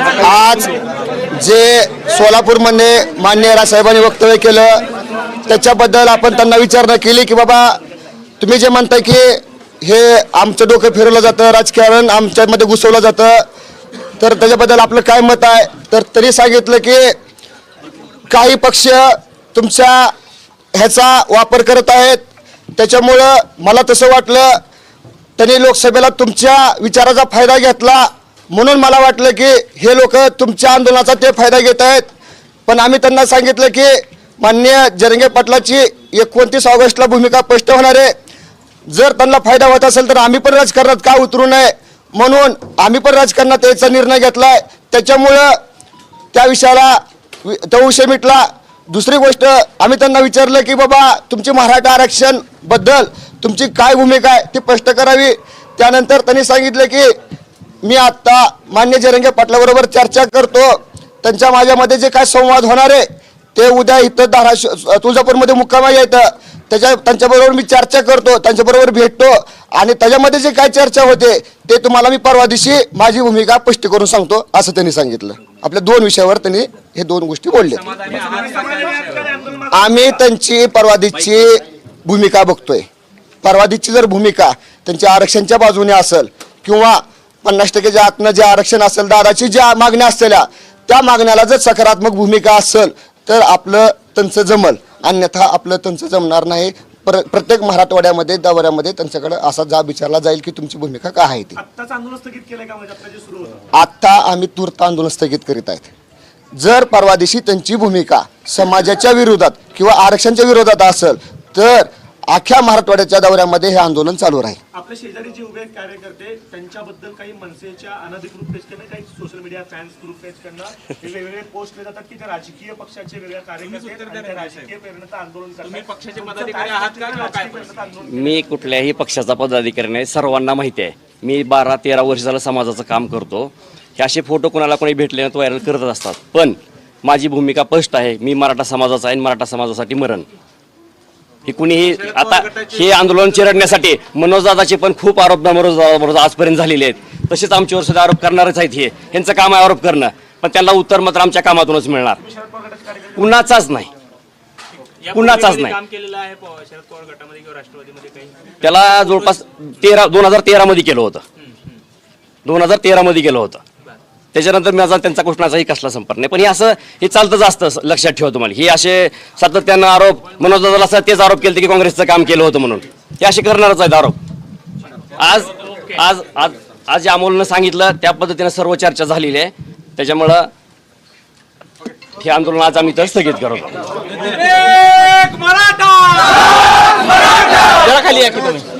आज जे सोलापूरमध्ये मान्य राजसाहेबांनी वक्तव्य केलं त्याच्याबद्दल आपण त्यांना विचारणा केली की बाबा तुम्ही जे म्हणताय की हे आमचं डोकं फिरवलं जातं राजकारण आमच्यामध्ये घुसवलं जातं तर त्याच्याबद्दल आपलं काय मत आहे? तर तरी सांगितलं की काही पक्ष तुमच्या ह्याचा वापर करत आहेत. त्याच्यामुळं मला तसं वाटलं त्यांनी लोकसभेला तुमच्या विचाराचा फायदा घेतला. म्हणून मला वाटलं की हे लोक तुमच्या आंदोलनाचा ते फायदा घेत आहेत. पण आम्ही त्यांना सांगितलं की मान्य जरंगे पाटलाची एकोणतीस ऑगस्टला भूमिका स्पष्ट होणार आहे. जर त्यांना फायदा होत असेल तर आम्ही पण राजकारणात का उतरू नये? म्हणून आम्ही पण राजकारणात यायचा निर्णय घेतलाय. त्याच्यामुळं त्या विषयाला वि- तो विषय मिटला. दुसरी गोष्ट आम्ही त्यांना विचारलं की बाबा तुमची मराठा आरक्षणबद्दल तुमची काय भूमिका आहे? ती स्पष्ट करावी. त्यानंतर त्यांनी सांगितलं की मी आत्ता मान्य जरंगे पाटलाबरोबर चर्चा करतो. त्यांच्या माझ्यामध्ये जे काय संवाद होणार आहे ते उद्या इथं धाराशिव तुळजापूरमध्ये मुक्कामा येतं. त्याच्या त्यांच्याबरोबर मी चर्चा करतो त्यांच्याबरोबर भेटतो. आणि त्याच्यामध्ये जे काय चर्चा होते ते तुम्हाला मी परवा दिवशी माझी भूमिका स्पष्ट करून सांगतो असं त्यांनी सांगितलं. आपल्या दोन विषयावर त्यांनी हे दोन गोष्टी बोलल्या आम्ही त्यांची परवादीची भूमिका बघतोय. परवादीची जर भूमिका त्यांच्या आरक्षणच्या बाजूने असेल किंवा पन्नास टक्केच्या आतनं जे आरक्षण असेल दादाची ज्या मागण्या असलेल्या त्या मागण्याला जर सकारात्मक भूमिका असेल तर आपलं त्यांचं जमल. अन्यथा आपलं त्यांचं जमणार नाही. पर प्रत्येक मराठवाड्यामध्ये दौऱ्यामध्ये त्यांच्याकडे असा जाब विचारला जाईल की तुमची भूमिका काय आहे ती. म्हणजे जे आत्ता आम्ही तूर्त आंदोलन स्थगित करीत आहेत. जर परवा दिवशी त्यांची भूमिका समाजाच्या विरोधात किंवा आरक्षणच्या विरोधात असेल तर अख्ख्या मराठवाड्याच्या दौऱ्यामध्ये हे आंदोलन चालू राहील. आपल्या शेजारी जे उभे कार्यकर्ते त्यांच्याबद्दल काही मनसेच्या अनधिकृत पेजकडनं काही सोशल मीडिया फॅन्स ग्रुप पेजकडनं हे वेगवेगळे पोस्ट केले जातात की ते राजकीय पक्षाचे वेगवेगळ्या कार्यकर्ते आणि राजकीय. प्रेरणेचं आंदोलन करतात. पक्षाचे पदाधिकारी आहात का? राजकीय किंवा काय प्रेरणेचं आंदोलन मी कुठल्याही पक्षाचा पदाधिकारी नाही सर्वांना माहिती आहे. मी बारा तेरा वर्ष झालं समाजाचं काम करतो. हे असे फोटो कोणाला कोणी भेटले ना तो व्हायरल करत असतात. पण माझी भूमिका स्पष्ट आहे. मी मराठा समाजाचा आहे आणि मराठा समाजासाठी मरण. हे कुणीही आता हे आंदोलन चिरडण्यासाठी मनोजदादाचे पण खूप आरोप मनोजदादाबरोबर आजपर्यंत झालेले आहेत. तसेच आमच्यावर सुद्धा आरोप करणारच आहेत हे. यांचं काम आहे आरोप करणं. पण त्यांना उत्तर मात्र आमच्या कामातूनच मिळणार. कुणाचाच नाही. कुणाचाच नाही. त्याला जवळपास तेरा दोन हजार तेरामध्ये केलं होतं. दोन हजार तेरामध्ये केलं होतं. त्याच्यानंतर माझा त्यांचा कुठलाचाही कसला संपर्क नाही. पण हे असं हे चालतंच असतं लक्षात ठेवा तुम्हाला. हे असे सातत्यानं आरोप मनोजदादाला असं तेच आरोप केले की काँग्रेसचं काम केलं होतं म्हणून. हे असे करणारच आहेत आरोप. आज आज आज आज या अमोलनं सांगितलं त्या पद्धतीनं सर्व चर्चा झालेली आहे. त्याच्यामुळं हे आंदोलन आज आम्ही तर स्थगित करतो जरा खाली या की तुम्ही.